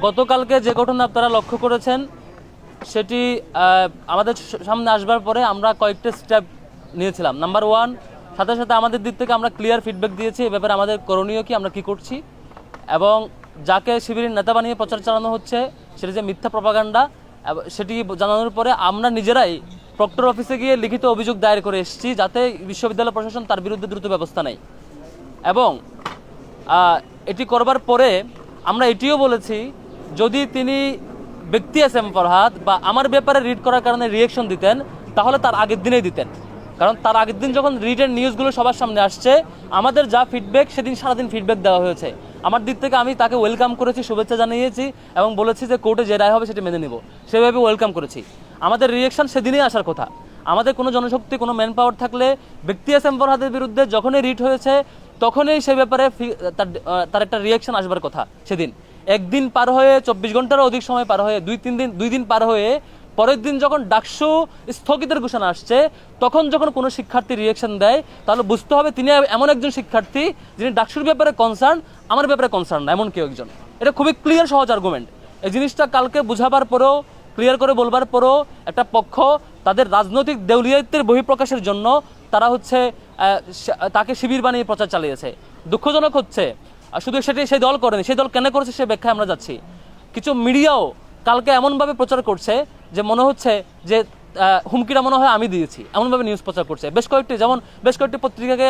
গতকালকে যে ঘটনা আপনারা লক্ষ্য করেছেন, সেটি আমাদের সামনে আসবার পরে আমরা কয়েকটা স্টেপ নিয়েছিলাম। নাম্বার ওয়ান সাথে সাথে আমাদের দিক থেকে আমরা ক্লিয়ার ফিডব্যাক দিয়েছি এ ব্যাপারে আমাদের করণীয় কি, আমরা কি করছি। এবং যাকে শিবিরের নেতা বানিয়ে প্রচার চালানো হচ্ছে, সেটি যে মিথ্যা প্রপাগান্ডা সেটি জানানোর পরে আমরা নিজেরাই প্রক্টর অফিসে গিয়ে লিখিত অভিযোগ দায়ের করে এসেছি, যাতে বিশ্ববিদ্যালয় প্রশাসন তার বিরুদ্ধে দ্রুত ব্যবস্থা নেয়। এবং এটি করবার পরে আমরা এটিও বলেছি যদি তিনি ব্যক্তি এস ফরহাদ বা আমার ব্যাপারে রিড করার কারণে রিয়েকশন দিতেন, তাহলে তার আগের দিনেই দিতেন। কারণ তার আগের দিন যখন রিটেন নিউজগুলো সবার সামনে আসছে, আমাদের যা ফিডব্যাক সেদিন সারাদিন ফিডব্যাক দেওয়া হয়েছে। আমার দিক থেকে আমি তাকে ওয়েলকাম করেছি, শুভেচ্ছা জানিয়েছি এবং বলেছি যে কোর্টে যে রায় হবে সেটি মেনে নেব। সেভাবে ওয়েলকাম করেছি। আমাদের রিয়েকশন সেদিনই আসার কথা। আমাদের কোনো জনশক্তি, কোনো ম্যান পাওয়ার থাকলে ব্যক্তি এস ফরহাদের বিরুদ্ধে যখনই রিট হয়েছে, তখনই সে ব্যাপারে তার তার একটা রিয়াকশন আসবার কথা সেদিন। একদিন পার হয়ে চব্বিশ ঘন্টারও অধিক সময় পার হয়ে দুই, তিন দিন, দুই দিন পার হয়ে পরের দিন যখন ডাকসু স্থগিতের ঘোষণা আসছে, তখন যখন কোনো শিক্ষার্থী রিয়েকশন দেয়, তাহলে বুঝতে হবে তিনি এমন একজন শিক্ষার্থী যিনি ডাকসুর ব্যাপারে কনসার্ন আমার ব্যাপারে কনসার্ন এমন কেউ একজন। এটা খুবই ক্লিয়ার সহজ আর্গুমেন্ট এই জিনিসটা কালকে বুঝাবার পরেও ক্লিয়ার করে বলবার পরও একটা পক্ষ তাদের রাজনৈতিক দেউলিয়াত্বের বহিঃপ্রকাশের জন্য তারা হচ্ছে তাকে শিবির বানিয়ে প্রচার চালিয়েছে। দুঃখজনক হচ্ছে আর শুধু সেটি সেই দল করেনি, সেই দল কেন করেছে সে ব্যাখ্যায় আমরা যাচ্ছি। কিছু মিডিয়াও কালকে এমনভাবে প্রচার করছে যে মনে হচ্ছে যে হুমকিটা মনে হয় আমি দিয়েছি, এমনভাবে নিউজ প্রচার করছে। বেশ কয়েকটি, যেমন বেশ কয়েকটি পত্রিকাকে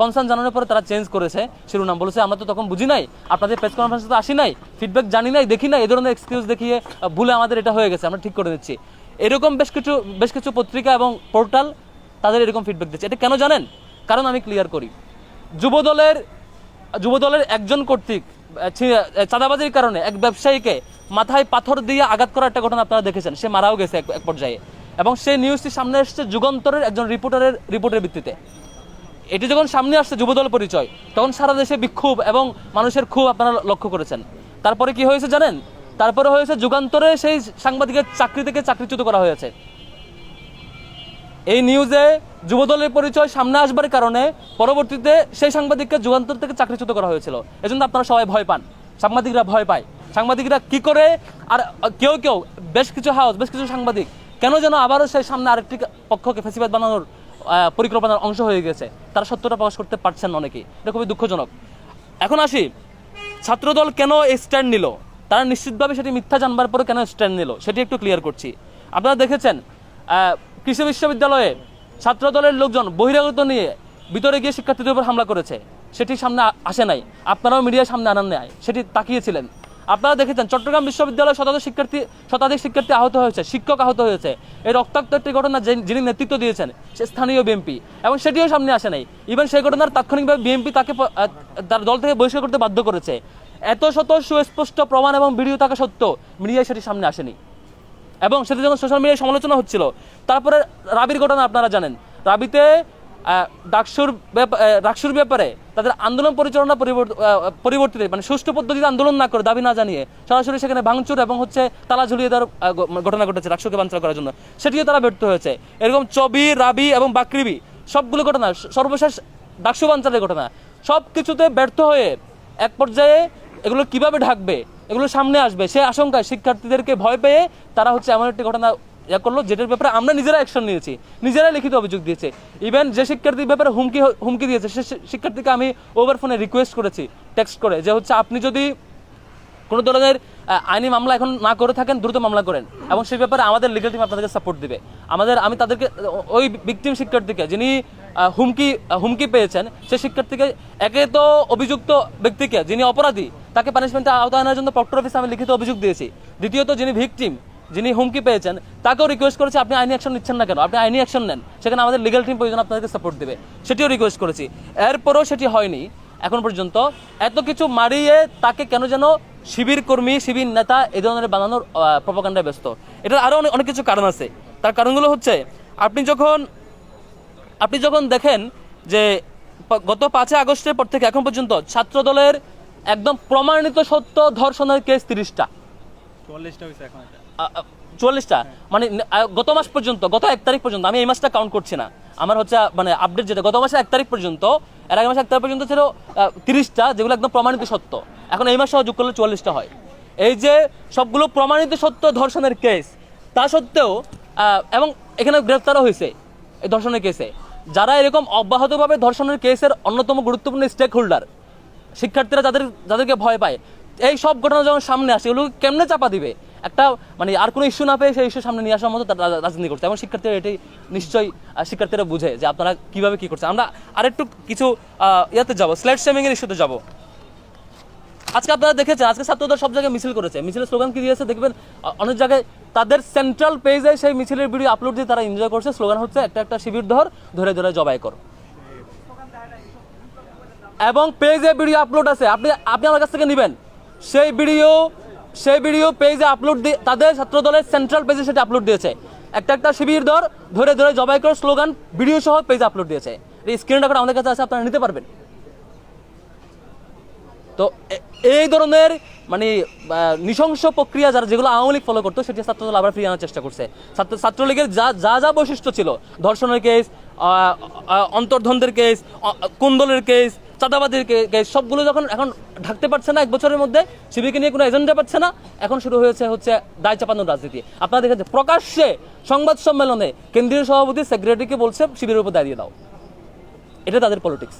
কনসার্ন জানানোর পরে তারা চেঞ্জ করেছে শিরোনাম। বলেছে, আমরা তো তখন বুঝি নাই, আপনাদের প্রেস কনফারেন্সে তো আসি নাই ফিডব্যাক জানি নাই, দেখি নাই এ ধরনের এক্সকিউজ দেখিয়ে ভুলে আমাদের এটা হয়ে গেছে, আমরা ঠিক করে দিচ্ছি। এরকম বেশ কিছু বেশ কিছু পত্রিকা এবং পোর্টাল তাদের এরকম ফিডব্যাক দিচ্ছে। এটা কেন জানেন? কারণ আমি ক্লিয়ার করি। যুবদলের যুবদলের একজন কর্তৃক চাঁদাবাজির কারণে এক ব্যবসায়ীকে মাথায় পাথর দিয়ে আঘাত করার একটা ঘটনা আপনারা দেখেছেন। সে মারাও গেছে এক এক পর্যায়ে। এবং সেই নিউজটি সামনে এসেছে যুগান্তরের একজন রিপোর্টারের রিপোর্টের ভিত্তিতে। এটি যখন সামনে আসছে যুবদল পরিচয়, তখন সারা দেশে বিক্ষোভ এবং মানুষের ক্ষোভ আপনারা লক্ষ্য করেছেন। তারপরে কি হয়েছে জানেন? তারপরে হয়েছে যুগান্তরে সেই সাংবাদিকের চাকরি থেকে চাকরিচ্যুত করা হয়েছে। এই নিউজে যুবদলের পরিচয় সামনে আসবার কারণে পরবর্তীতে সেই সাংবাদিককে যুগান্তর থেকে চাকরিচ্যুত করা হয়েছিল। এজন্য আপনারা সবাই ভয় পান, সাংবাদিকরা ভয় পায়। সাংবাদিকরা কি করে? আর কেউ কেউ, বেশ কিছু হাউস বেশ কিছু সাংবাদিক, কেন যেন আবারও সেই সামনে আরেকটি পক্ষকে ফেসিবাদ বানানোর পরিকল্পনার অংশ হয়ে গেছে। তারা সত্যটা প্রকাশ করতে পারছেন অনেকেই। এটা খুবই দুঃখজনক। এখন আসি, ছাত্রদল কেন এই স্ট্যান্ড নিল? তারা নিশ্চিতভাবে সেটি মিথ্যা জানবার পরে কেন স্ট্যান্ড নিল? সেটি একটু ক্লিয়ার করছি। আপনারা দেখেছেন কৃষি বিশ্ববিদ্যালয়ে ছাত্র দলের লোকজন বহিরাগত নিয়ে ভিতরে গিয়ে শিক্ষার্থীদের উপর হামলা করেছে, সেটি সামনে আসে নাই। আপনারাও মিডিয়ার সামনে আনান নাই সেটি তাকিয়েছিলেন। আপনারা দেখেছেন, চট্টগ্রাম বিশ্ববিদ্যালয়ে শতাধিক শিক্ষার্থী শতাধিক শিক্ষার্থী আহত হয়েছে, শিক্ষক আহত হয়েছে। এই রক্তাক্ত একটি ঘটনা যিনি নেতৃত্ব দিয়েছেন, সে স্থানীয় বিএনপি, এবং সেটিও সামনে আসে নাই। ইভেন সেই ঘটনার তাৎক্ষণিকভাবে বিএমপি তাকে তার দল থেকে বহিষ্কার করতে বাধ্য করেছে। এত শত সুস্পষ্ট প্রমাণ এবং ভিডিও থাকা সত্ত্বেও মিডিয়ায় সেটি সামনে আসেনি। এবং সেটা যখন সোশ্যাল মিডিয়ায় সমালোচনা হচ্ছিল তারপরে রাবির ঘটনা আপনারা জানেন। রাবিতে ডাকসুর ডাকসুর ব্যাপারে তাদের আন্দোলন পরিচালনা পরিবর্ত- আহ, মানে সুষ্ঠু পদ্ধতিতে আন্দোলন না করে দাবি না জানিয়ে সরাসরি সেখানে ভাঙচুর এবং হচ্ছে তালা ঝুলিয়ে দেওয়ার ঘটনা ঘটেছে ডাকসুকে বাঞ্চাল করার জন্য। সেটিও তারা ব্যর্থ হয়েছে। এরকম চবি রাবি এবং বাকরিবি সবগুলো ঘটনা সর্বশেষ ডাকসু বাঞ্চালের ঘটনা সব কিছুতে ব্যর্থ হয়ে এক পর্যায়ে এগুলো কীভাবে ঢাকবে এগুলো সামনে আসবে। সে আশঙ্কায় শিক্ষার্থীদেরকে ভয় পেয়ে তারা হচ্ছে এমন একটি ঘটনা ইয়া করল, যেটার ব্যাপারে আমরা নিজেরা অ্যাকশন নিয়েছি। নিজেরাই লিখিত অভিযোগ দিয়েছে। ইভেন যে শিক্ষার্থীর ব্যাপারে হুমকি হুমকি দিয়েছে, সে শিক্ষার্থীকে আমি ওভার ফোনে রিকোয়েস্ট করেছি টেক্সট করে, যে হচ্ছে আপনি যদি কোনো ধরনের আইনি মামলা এখন না করে থাকেন, দ্রুত মামলা করেন এবং সেই ব্যাপারে আমাদের লিগাল টিম আপনাদেরকে সাপোর্ট দিবে। আমাদের আমি তাদেরকে ওই ভিকটিম শিক্ষার্থীকে যিনি হুমকি হুমকি পেয়েছেন সেই শিক্ষার্থীকে। একে তো অভিযুক্ত ব্যক্তিকে যিনি অপরাধী, তাকে পানিশমেন্টে আওতায় আনার জন্য প্রক্টর অফিসে আমি লিখিত অভিযোগ দিয়েছি। দ্বিতীয়ত, যিনি ভিকটিম যিনি হুমকি পেয়েছেন, তাকেও রিকোয়েস্ট করেছি, আপনি আইনি অ্যাকশন নিচ্ছেন না কেন? আপনি আইনি অ্যাকশন নেন। সেখানে আমাদের লিগাল টিম প্রয়োজন আপনাদেরকে সাপোর্ট দেবে। সেটিও রিকোয়েস্ট করেছি। এরপরও সেটি হয়নি। এখন পর্যন্ত এত কিছু মারিয়ে তাকে কেন যেন শিবির কর্মী, শিবির নেতা এ ধরনের বানানোর প্রপাকাণ্ডায় ব্যস্ত। এটার আরও অনেক অনেক কিছু কারণ আছে। তার কারণগুলো হচ্ছে, আপনি যখন আপনি যখন দেখেন যে গত পাঁচই আগস্টের পর থেকে এখন পর্যন্ত ছাত্র দলের একদম প্রমাণিত সত্য ধর্ষণের কেস তিরিশটা। চুয়াল্লিশটা হয়েছে এখন চুয়াল্লিশটা মানে গত মাস পর্যন্ত গত এক তারিখ পর্যন্ত আমি এই মাসটা কাউন্ট করছি না। আমার হচ্ছে মানে আপডেট যেটা গত মাসে এক তারিখ পর্যন্ত এর আগে মাসে এক তারিখ পর্যন্ত ছিল তিরিশটা যেগুলো একদম প্রমাণিত সত্য। এখন এই মাসে যোগ করলে চুয়াল্লিশটা হয়। এই যে সবগুলো প্রমাণিত সত্য ধর্ষণের কেস তা সত্ত্বেও আহ, এবং এখানে গ্রেপ্তারও হয়েছে এই ধর্ষণের কেসে। যারা এরকম অব্যাহতভাবে ধর্ষণের কেসের অন্যতম গুরুত্বপূর্ণ স্টেক হোল্ডার শিক্ষার্থীরা যাদের, যাদেরকে ভয় পায়, এই সব ঘটনা যখন সামনে আসে, এগুলো কেমনে চাপা দিবে? একটা মানে আর কোনো ইস্যু না পেয়ে সেই ইস্যু সামনে নিয়ে আসার মতো রাজনীতি করছে। এবং শিক্ষার্থীরা এটি নিশ্চয়ই শিক্ষার্থীরা বুঝে যে আপনারা কীভাবে কী করছে আমরা আরেকটু কিছু ইয়াতে যাব স্ল্যাট শেমিং ইস্যুতে যাব। আজকে আপনারা দেখেছেন, আজকে ছাত্রদের সব জায়গায় মিছিল করেছে। মিছিলের স্লোগান কি দিয়েছে দেখবেন? অনেক জায়গায় তাদের সেন্ট্রাল পেজে সেই মিছিলের ভিডিও আপলোড দিয়ে তারা এনজয় করছে। স্লোগান হচ্ছে, একটা একটা শিবির ধর, ধরে ধরে জবাই কর। এবং পেজে ভিডিও আপলোড আছে। আপনি আপনি আমার কাছ থেকে নেবেন। সেই ভিডিও সেই ভিডিও পেজে আপলোড দিয়ে তাদের ছাত্র দলের সেন্ট্রাল পেজে সেটা আপলোড দিয়েছে। একটা একটা শিবির ধর, ধরে ধরে জবাই কর স্লোগান ভিডিও সহ পেজে আপলোড দিয়েছে। এই স্ক্রিন রেকর্ড আমাদের কাছে আছে, আপনারা নিতে পারবেন। তো এই ধরনের মানে নৃশংস প্রক্রিয়া যারা যেগুলো আওয়ামী লীগ ফলো করতো, সেটি ছাত্রদল আবার ফিরিয়ে আনার চেষ্টা করছে। ছাত্র ছাত্রলীগের যা যা যা বৈশিষ্ট্য ছিল, ধর্ষণের কেস অন্তর্ধনদের কেস কুন্দলের কেস চাঁদাবাদের কেস সবগুলো যখন এখন ঢাকতে পারছে না এক বছরের মধ্যে শিবিরকে নিয়ে কোনো এজেন্ডা পাচ্ছে না, এখন শুরু হয়েছে হচ্ছে দায় চাপানোর রাজনীতি। আপনারা দেখেছেন প্রকাশ্যে সংবাদ সম্মেলনে কেন্দ্রীয় সভাপতি সেক্রেটারিকে বলছে, শিবিরের উপর দাঁড়িয়ে দাও। এটা তাদের পলিটিক্স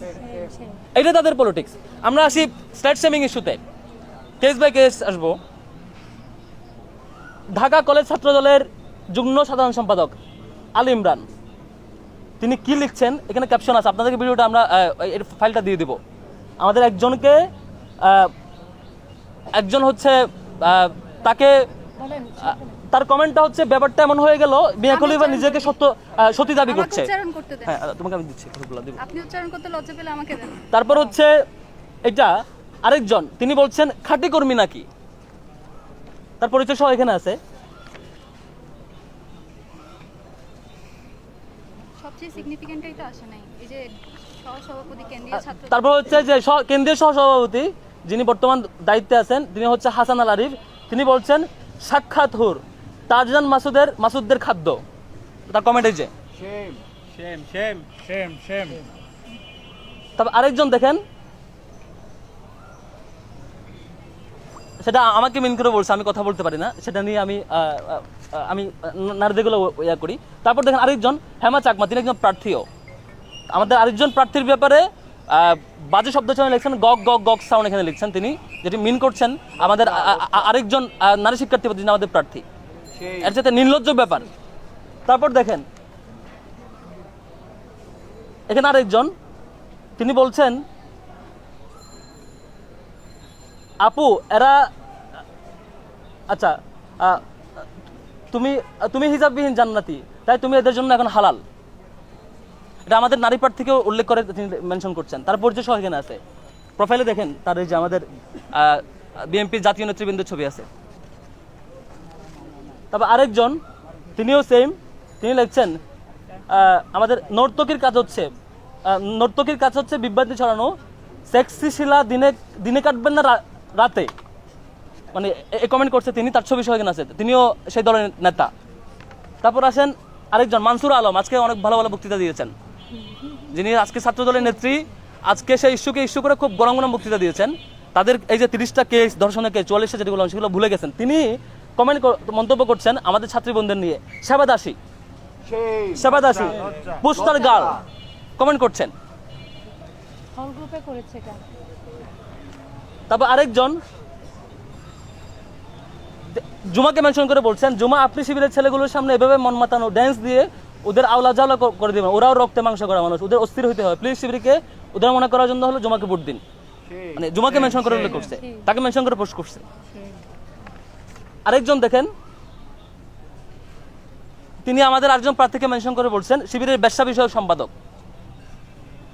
এটা তাদের পলিটিক্স আমরা আসি স্ট্যাট সেমিং ইস্যুতে কেস বাই কেস আসব। ঢাকা কলেজ ছাত্র দলের যুগ্ম সাধারণ সম্পাদক আলী ইমরান। তিনি কি লিখছেন? এখানে ক্যাপশন আছে। আপনাদেরকে ভিডিওটা আমরা এর ফাইলটা দিয়ে দিব। আমাদের একজনকে একজন হচ্ছে তাকে তার কমেন্টটা হচ্ছে ব্যাপারটা এমন হয়ে গেল মিয়া খলিফা নিজেকে সত্য আহ, সতী দাবি করছে। হ্যাঁ তোমাকে আমি দিচ্ছি কথাগুলো দিব। আপনি উচ্চারণ করতে লজ্জা পেলে আমাকে দেন। তারপর হচ্ছে এটা আরেকজন তিনি বলছেন খাঁটি কর্মী নাকি? তার পরিচয় সহ এখানে আছে। সবচেয়ে সিগনিফিকেন্টই তো আসে নাই। এই যে সহসভাপতি কেন্দ্রীয় ছাত্র তারপর হচ্ছে যে কেন্দ্রীয় সহসভাপতি যিনি বর্তমান দায়িত্বে আছেন তিনি হচ্ছে হাসান আল আরিফ। তিনি বলছেন সাক্ষাৎ হুর। তারজান মাসুদের মাসুদদের খাদ্য। তার কমেন্ট এই যে। শেম শেম শেম শেম তারপর আরেকজন দেখেন। সেটা আমাকে মিন করে বলছে আমি কথা বলতে পারি না। সেটা নিয়ে আমি আমি নারীদেরগুলো ইয়া করি। তারপর দেখেন আরেকজন হেমা চাকমা তিনি একজন প্রার্থীও। আমাদের আরেকজন প্রার্থীর ব্যাপারে আহ, বাজে শব্দ চয়ন লিখছেন গগ গগ গগ সাউন্ড এখানে লিখছেন তিনি যেটি মিন করছেন আমাদের আরেকজন আহ, নারী শিক্ষার্থী আমাদের প্রার্থী। এর সাথে নির্লজ্জ ব্যাপার। তারপর দেখেন, এখানে আরেকজন, তিনি বলছেন, আপু, এরা আচ্ছা তুমি তুমি হিজাববিহীন জান্নাতি, তাই তুমি এদের জন্য এখন হালাল। এটা আমাদের নারী পাঠ থেকেও উল্লেখ করে তিনি মেনশন করছেন। তার পরিচয় সহ এখানে আছে। প্রোফাইলে দেখেন, তার এই যে আমাদের বিএনপির জাতীয় নেতৃবৃন্দের ছবি আছে। তবে আরেকজন, তিনিও সেম তিনি লিখছেন আমাদের নর্তকীর কাজ হচ্ছে নর্তকীর কাজ হচ্ছে বিভ্রান্তি ছড়ানো সেক্সি শিলা দিনে দিনে কাটবেন না রাতে। মানে এ কমেন্ট করছে তিনি, তার ছবি সহ এখানে আছে, তিনিও সেই দলের নেতা। তারপর আসেন আরেকজন, মানসুর আলম, আজকে অনেক ভালো ভালো বক্তৃতা দিয়েছেন। যিনি আজকে ছাত্র দলের নেত্রী, আজকে সেই ইস্যুকে ইস্যু করে খুব গরম গরম বক্তৃতা দিয়েছেন। তাদের এই যে তিরিশটা কেস ধর্ষণের কেস চুয়াল্লিশটা যেগুলো, সেগুলো ভুলে গেছেন। তিনি কমেন্ট মন্তব্য করছেন আমাদের ছাত্রীবন্ধের নিয়ে। সেবাদাসী সেবাদাসী পুস্তার গাল। কমেন্ট করছেন। হল গ্রুপে করেছে কেন তারপর আরেকজন। জুমাকে মেনশন করে বলছেন জুমা আপনি শিবিরের ছেলেগুলোর সামনে এভাবে মন মাতানো ড্যান্স দিয়ে ওদের আওলা জাওলা করে দিবেন। ওরাও রক্তে মাংস করা মানুষ। ওদের অস্থির হইতে হয় প্লিজ শিবিরকে ওদের মনে করার জন্য হলো জুমাকে ভোট দিন। মানে জুমাকে মেনশন করে উল্লেখ করছে। তাকে মেনশন করে পোস্ট করছে। আরেকজন দেখেন। তিনি আমাদের আরেকজন প্রার্থীকে মেনশন করে বলছেন শিবিরের ব্যবসা বিষয়ক সম্পাদক।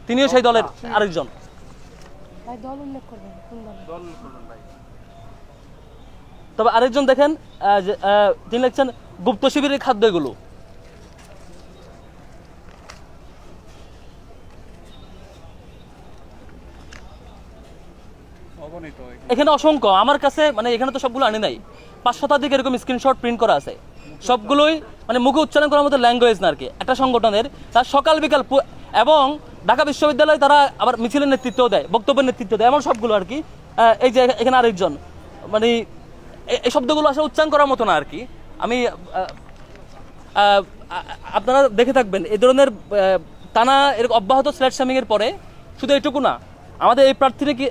তিনিও সেই দলের আরেকজন। ভাই দল উল্লেখ করবেন কোন দল? তবে আরেকজন দেখেন তিনি লিখছেন গুপ্ত শিবিরের খাদ্য এগুলো। এখানে অসংখ্য আমার কাছে মানে এখানে তো সবগুলো আনি নাই। পাঁচ শতাধিক এরকম স্ক্রিনশট প্রিন্ট করা আছে। সবগুলোই মানে মুখে উচ্চারণ করার মতো ল্যাঙ্গুয়েজ না আর কি। একটা সংগঠনের, তার সকাল বিকাল এবং ঢাকা বিশ্ববিদ্যালয়ে তারা আবার মিছিলের নেতৃত্ব দেয়, বক্তব্যের নেতৃত্ব দেয়, এমন সবগুলো আর কি। এই যে এখানে আরেকজন মানে এই শব্দগুলো আসলে উচ্চারণ করার মতো না আর কি। আমি আপনারা দেখে থাকবেন এই ধরনের টানা এরকম অব্যাহত স্ল্যাট এর পরে শুধু এইটুকু না, আমাদের এই প্রার্থীকে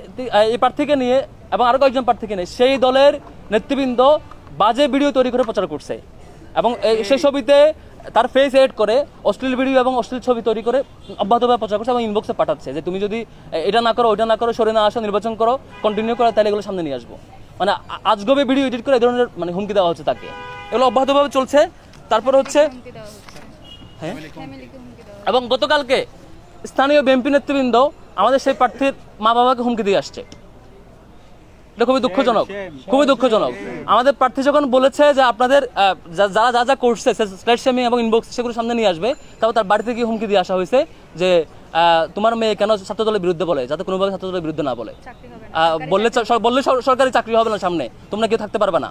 এই প্রার্থীকে নিয়ে এবং আরও কয়েকজন প্রার্থীকে নিয়ে, সেই দলের নেতৃবৃন্দ বাজে ভিডিও তৈরি করে প্রচার করছে। এবং সেই ছবিতে তার ফেস এড করে অশ্লীল ভিডিও এবং অশ্লীল ছবি তৈরি করে অব্যাহতভাবে প্রচার করছে এবং ইনবক্সে পাঠাচ্ছে যে তুমি যদি এটা না করো, ওইটা না করো, সরে না আসো, নির্বাচন করো কন্টিনিউ করো, তাহলে এগুলো সামনে নিয়ে আসব। মানে আজগবে ভিডিও এডিট করে এই ধরনের মানে হুমকি দেওয়া হচ্ছে তাকে। এগুলো অব্যাহতভাবে চলছে। তারপর হচ্ছে হ্যাঁ? এবং গতকালকে স্থানীয় বিএনপি নেতৃবৃন্দ আমাদের সেই প্রার্থীর মা বাবাকে হুমকি দিয়ে আসছে। এটা খুবই দুঃখজনক। খুবই দুঃখজনক। আমাদের প্রার্থী যখন বলেছে যে আপনাদের যারা যা যা করছে স্লেট এবং ইনবক্স সেগুলো সামনে নিয়ে আসবে তারপর তার বাড়িতে গিয়ে হুমকি দিয়ে আসা হয়েছে যে আহ, তোমার মেয়ে কেন ছাত্রদলের বিরুদ্ধে বলে যাতে কোনোভাবে ছাত্রদলের বিরুদ্ধে না বলে। চাকরি হবে না। আহ, বললে বললে সরকারি চাকরি হবে না সামনে তোমরা কেউ থাকতে পারবে না।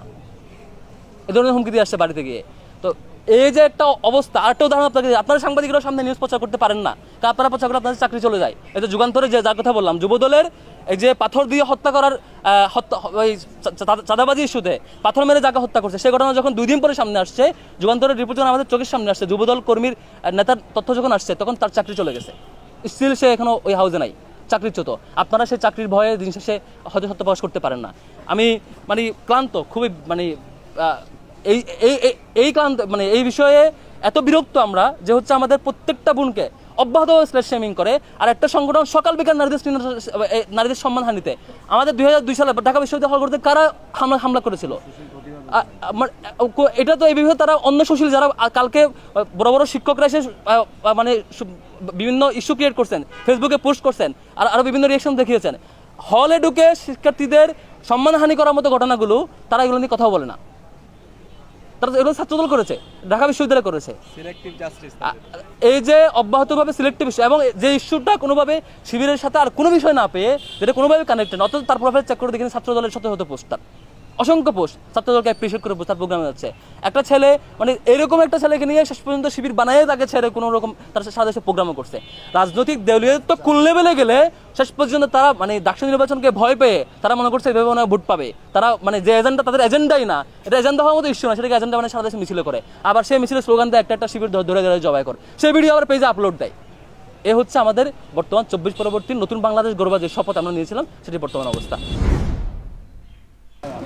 এ ধরনের হুমকি দিয়ে আসছে বাড়িতে গিয়ে। তো এই যে একটা অবস্থা, আরেকটা উদাহরণ আপনাকে। আপনারা সাংবাদিকরাও সামনে নিউজ প্রচার করতে পারেন না। কারণ আপনারা প্রচার করে আপনাদের চাকরি চলে যায়। এই যে যুগান্তরে যে যার কথা বললাম, যুবদলের এই যে পাথর দিয়ে হত্যা করার হত্যা, ওই চাঁদাবাজি ইস্যুতে পাথর মেরে যাকে হত্যা করছে সেই ঘটনা যখন দুই দিন পরে সামনে আসছে, যুগান্তরের রিপোর্ট যখন আমাদের চোখের সামনে আসছে, যুবদল কর্মীর নেতার তথ্য যখন আসছে, তখন তার চাকরি চলে গেছে। স্টিল সে এখনও ওই হাউসে নাই, চাকরিচ্যুত। আপনারা সেই চাকরির ভয়ে দিন শেষে হয়তো সত্য প্রকাশ করতে পারেন না। আমি মানে ক্লান্ত, খুবই মানে এই এই, এই- ক্লান্ত মানে এই বিষয়ে এত বিরক্ত আমরা যে হচ্ছে আমাদের প্রত্যেকটা বোনকে অব্যাহত স্লেট শেমিং করে। আর একটা সংগঠন সকাল বিকাল নারীদের নারীদের সম্মান হানিতে। আমাদের দুই হাজার দুই সালে ঢাকা বিশ্ববিদ্যালয় হল করতে কারা হামলা হামলা করেছিল? কো- এটা তো এই বিষয়ে তারা অন্য সুশীল যারা কালকে বড় বড় শিক্ষকরা এসে মানে বিভিন্ন ইস্যু ক্রিয়েট করছেন ফেসবুকে পোস্ট করছেন, আর আরও বিভিন্ন রিয়েকশন দেখিয়েছেন। হলে ঢুকে শিক্ষার্থীদের সম্মানহানি করার মতো ঘটনাগুলো তারা এগুলো নিয়ে কথাও বলে না। তারা এগুলো ছাত্রদল করেছে ঢাকা বিশ্ববিদ্যালয় করেছে। এই যে অব্যাহতভাবে সিলেক্টিভ ইস্যু এবং যে ইস্যুটা কোনোভাবে শিবিরের সাথে আর কোনো বিষয় না পেয়ে যেটা কোনোভাবে কানেক্টেড অথচ তার প্রোফাইল চেক করে দেখেন ছাত্রদলের সাথে হতে পোস্ট তার অসংখ্য পোস্ট ছাত্রদলকে অ্যাপ্রিসিয়েট করে তার প্রোগ্রামে যাচ্ছে। একটা ছেলে মানে এরকম একটা ছেলেকে নিয়ে শেষ পর্যন্ত শিবির বানায় তাকে ছেড়ে কোনো রকম তার সাথে সে প্রোগ্রামও করছে। রাজনৈতিক দেউলিয়ত তো কোন লেভেলে গেলে শেষ পর্যন্ত তারা মানে ডাকসু নির্বাচনকে ভয় পেয়ে তারা মনে করছে এভাবে মনে ভোট পাবে। তারা মানে যে এজেন্ডা তাদের এজেন্ডাই না। এটা এজেন্ডা হওয়ার মতো ইস্যু না, সেটাকে এজেন্ডা মানে সারা দেশে মিছিল করে। আবার সেই মিছিলের স্লোগান দেয়, একটা একটা শিবির ধরে ধরে জবাই করে। সেই ভিডিও আবার পেজে আপলোড দেয়। এ হচ্ছে আমাদের বর্তমান চব্বিশ পরবর্তী নতুন বাংলাদেশ গড়বার যে শপথ আমরা নিয়েছিলাম সেটি বর্তমান অবস্থা।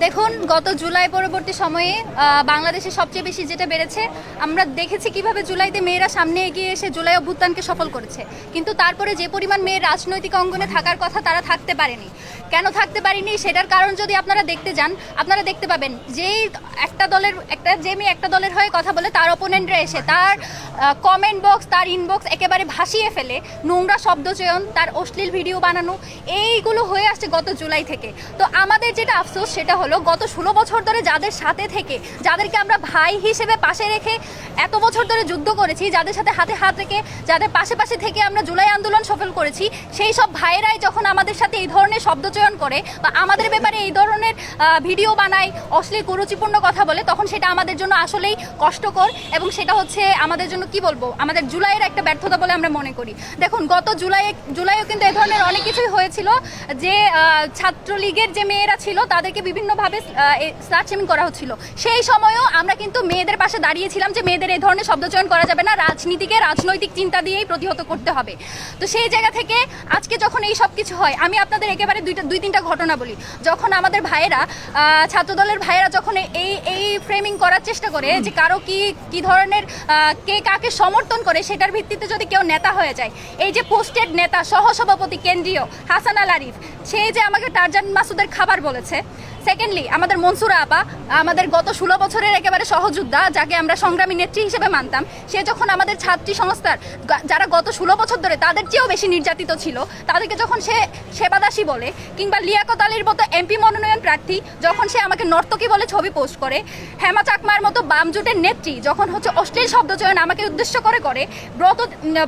দেখুন, গত জুলাই পরবর্তী সময়ে বাংলাদেশে সবচেয়ে বেশি যেটা বেড়েছে, আমরা দেখেছি কীভাবে জুলাইতে মেয়েরা সামনে এগিয়ে এসে জুলাই অভ্যুত্থানকে সফল করেছে। কিন্তু তারপরে যে পরিমাণ মেয়ের রাজনৈতিক অঙ্গনে থাকার কথা তারা থাকতে পারেনি। কেন থাকতে পারেনি? সেটার কারণ যদি আপনারা দেখতে যান, আপনারা দেখতে পাবেন যেই একটা দলের, একটা যে মেয়ে একটা দলের হয়ে কথা বলে তার অপোনেন্টরা এসে তার কমেন্ট বক্স তার ইনবক্স একেবারে ভাসিয়ে ফেলে, নোংরা শব্দচয়ন তার অশ্লীল ভিডিও বানানো, এইগুলো হয়ে আসছে গত জুলাই থেকে। তো আমাদের যেটা আফসোস সেটা হলো গত ষোলো বছর ধরে যাদের সাথে থেকে, যাদেরকে আমরা ভাই হিসেবে পাশে রেখে এত বছর ধরে যুদ্ধ করেছি, যাদের সাথে হাতে হাত রেখে, যাদের পাশে পাশে থেকে আমরা জুলাই আন্দোলন সফল করেছি, সেই সব ভাইয়েরাই যখন আমাদের সাথে এই ধরনের শব্দচয়ন করে বা আমাদের ব্যাপারে এই ধরনের ভিডিও বানায়, অশ্লীল, কুরুচিপূর্ণ কথা বলে, তখন সেটা আমাদের জন্য আসলেই কষ্টকর এবং সেটা হচ্ছে আমাদের জন্য কি বলব, আমাদের জুলাইয়ের একটা ব্যর্থতা বলে আমরা মনে করি। দেখুন, গত জুলাই জুলাইও কিন্তু এ ধরনের অনেক কিছুই হয়েছিল যে ছাত্রলীগের যে মেয়েরা ছিল, তাদেরকে বিভিন্নভাবে সার্চিং করা হচ্ছিল। সেই সময়ও আমরা কিন্তু মেয়েদের পাশে দাঁড়িয়েছিলাম যে মেয়েদের এই ধরনের শব্দচয়ন করা যাবে না, রাজনীতিকে রাজনৈতিক চিন্তা দিয়েই প্রতিহত করতে হবে। তো সেই জায়গা থেকে আজকে যখন এই সব কিছু হয়, আমি আপনাদের একেবারে দুইটা, দুই তিনটা ঘটনা বলি। যখন আমাদের ভাইয়েরা ছাত্রদলের ভাইয়েরা যখন এই এই ফ্রেমিং করার চেষ্টা করে যে কারও কি কি ধরনের কে কাকে সমর্থন করে, সেটার ভিত্তিতে যদি কেউ নেতা হয়ে যায়, এই যে পোস্টেড নেতা, সহসভাপতি কেন্দ্রীয় হাসান আল আরিফ, সে যে আমাকে টারজান মাসুদের খাবার বলেছে সেকেন্ডলি আমাদের মনসুরা আপা আমাদের গত ষোলো বছরের একেবারে সহযোদ্ধা, যাকে আমরা সংগ্রামী নেত্রী হিসেবে মানতাম, সে যখন আমাদের ছাত্রী সংস্থার, যারা গত ষোলো বছর ধরে তাদের চেয়েও বেশি নির্যাতিত ছিল, তাদেরকে যখন সে সেবাদাসী বলে, কিংবা লিয়াকত আলীর মতো এমপি মনোনয়ন প্রার্থী, যখন সে আমাকে নর্তকী বলে ছবি পোস্ট করে, হেমা চাকমার মতো বাম জোটের নেত্রী, যখন হচ্ছে অশ্লীল শব্দচয়ন আমাকে উদ্দেশ্য করে করে, ব্রত,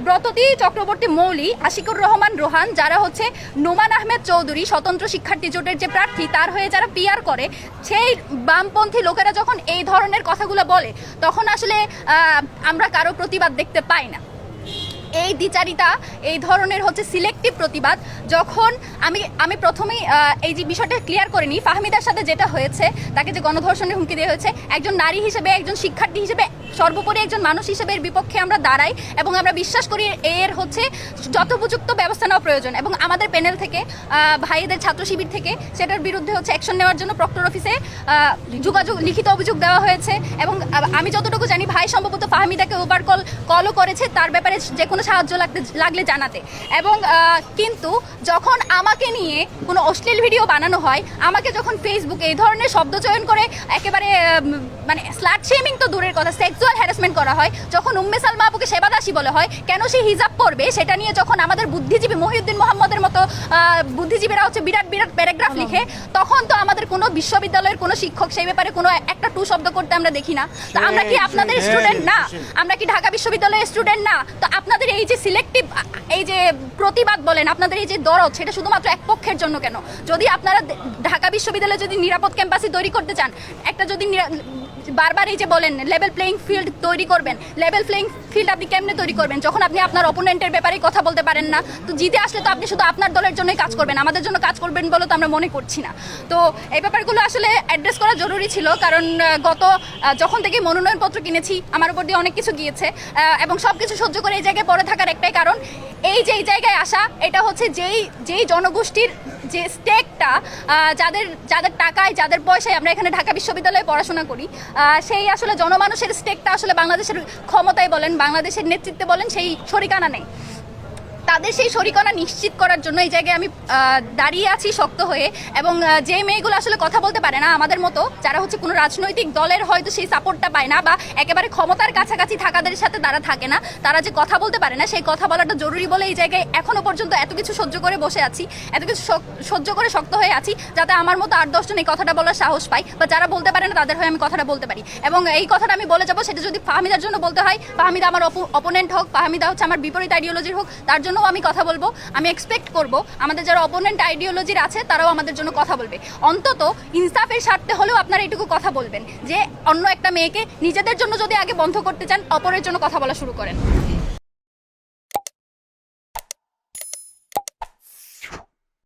ব্রততী চক্রবর্তী মৌলি, আশিকুর রহমান রোহান, যারা হচ্ছে নোমান আহমেদ চৌধুরী, স্বতন্ত্র শিক্ষার্থী জোটের যে প্রার্থী, তার হয়ে যারা পিয়ার করে, সেই বামপন্থী লোকেরা যখন এই ধরনের কথাগুলো বলে, তখন আসলে আমরা কারও প্রতিবাদ দেখতে পাই না। এই দ্বিচারিতা, এই ধরনের হচ্ছে সিলেক্টিভ প্রতিবাদ, যখন আমি আমি প্রথমেই এই যে বিষয়টা ক্লিয়ার করে নিই, ফাহমিদার সাথে যেটা হয়েছে, তাকে যে গণধর্ষণের হুমকি দেওয়া হয়েছে, একজন নারী হিসেবে, একজন শিক্ষার্থী হিসেবে, সর্বোপরি একজন মানুষ হিসেবে এর বিপক্ষে আমরা দাঁড়াই এবং আমরা বিশ্বাস করি এর হচ্ছে যথোপযুক্ত ব্যবস্থা নেওয়া প্রয়োজন এবং আমাদের প্যানেল থেকে ভাইদের ছাত্র শিবির থেকে সেটার বিরুদ্ধে হচ্ছে অ্যাকশন নেওয়ার জন্য প্রক্টর অফিসে যোগাযোগ, লিখিত অভিযোগ দেওয়া হয়েছে এবং আমি যতটুকু জানি, ভাই সম্ভবত ফাহমিদাকে ওভার কল কলও করেছে, তার ব্যাপারে যে কোনো সাহায্য লাগতে লাগলে জানাতে। এবং কিন্তু যখন আমাকে নিয়ে কোনো অশ্লীল ভিডিও বানানো হয় আমাকে যখন ফেসবুকে এই ধরনের শব্দ চয়ন করে একেবারে মানে স্লাট শেমিং তো দূরের কথা সেক্সুয়াল হ্যারাসমেন্ট করা হয় যখন উম্মে সালমা আপুকে সেবাদাসী বলে হয় কেন সে হিজাব পড়বে সেটা নিয়ে যখন আমাদের বুদ্ধিজীবী মহিউদ্দিন মোহাম্মদের মতো বুদ্ধিজীবীরা হচ্ছে বিরাট বিরাট প্যারাগ্রাফ লিখে তখন তো আমাদের কোনো বিশ্ববিদ্যালয়ের কোনো শিক্ষক সেই ব্যাপারে কোনো একটা টু শব্দ করতে আমরা দেখি না। তো আমরা কি আপনাদের স্টুডেন্ট না? আমরা কি ঢাকা বিশ্ববিদ্যালয়ের স্টুডেন্ট না? তো আপনাদের এই যে সিলেক্টিভ এই যে প্রতিবাদ বলেন, আপনাদের এই যে দরদ, সেটা শুধুমাত্র এক পক্ষের জন্য কেন? যদি আপনারা ঢাকা বিশ্ববিদ্যালয়ে যদি নিরাপদ ক্যাম্পাসে তৈরি করতে চান, একটা যদি বারবার এই যে বলেন লেভেল প্লেইং ফিল্ড তৈরি করবেন। লেভেল প্লেইং ফিল্ড আপনি কেমনে তৈরি করবেন? যখন আপনি আপনার অপোনেন্টের ব্যাপারে কথা বলতে পারেন না, তো জিতে আসলে তো আপনি শুধু আপনার দলের জন্যই কাজ করবেন, আমাদের জন্য কাজ করবেন বলে তো আমরা মনে করছি না। তো এই ব্যাপারগুলো আসলে অ্যাড্রেস করা জরুরি ছিল, কারণ গত যখন থেকে মনোনয়নপত্র কিনেছি, আমার উপর দিয়ে অনেক কিছু গিয়েছে এবং সব কিছু সহ্য করে এই জায়গায় পড়ে থাকার একটাই কারণ, এই যে, এই জায়গায় আসা, এটা হচ্ছে যেই যেই জনগোষ্ঠীর যে স্টেকটা যাদের যাদের টাকায়, যাদের পয়সায় আমরা এখানে ঢাকা বিশ্ববিদ্যালয়ে পড়াশোনা করি সেই আসলে জনমানুষের স্টেকটা আসলে বাংলাদেশের ক্ষমতায় বলেন, বাংলাদেশের নেতৃত্বে বলেন, সেই শরিকানা নেই। তাদের সেই শরিকনা নিশ্চিত করার জন্য এই জায়গায় আমি দাঁড়িয়ে আছি শক্ত হয়ে। এবং যে মেয়েগুলো আসলে কথা বলতে পারে না আমাদের মতো, যারা হচ্ছে কোনো রাজনৈতিক দলের হয়তো সেই সাপোর্টটা পায় না বা একেবারে ক্ষমতার কাছাকাছি থাকাদের সাথে তারা থাকে না, তারা যে কথা বলতে পারে না, সেই কথা বলাটা জরুরি বলে এই জায়গায় এখনও পর্যন্ত এত কিছু সহ্য করে বসে আছি, এত কিছু সহ- সহ্য করে শক্ত হয়ে আছি, যাতে আমার মতো আট দশজন এই কথাটা বলার সাহস পাই বা যারা বলতে পারে না তাদের হয়ে আমি কথাটা বলতে পারি। এবং এই কথাটা আমি বলে যাব, সেটা যদি ফাহমিদার জন্য বলতে হয়, ফাহমিদা আমার অপোনেন্ট হোক, ফাহমিদা হচ্ছে আমার বিপরীত আইডিওলজির হোক, তার জন্যও আমি কথা বলব, আমি এক্সপেক্ট করব, আমাদের যারা অপোনেন্ট আইডিওলজির আছে, তারাও আমাদের জন্য কথা বলবে। অন্তত ইনসাফের স্বার্থে হলেও আপনারা এটুকু কথা বলবেন, যে অন্য একটা মেয়েকে নিজেদের জন্য যদি আগে বন্ধ করতে চান, অপরের জন্য কথা বলা শুরু করেন।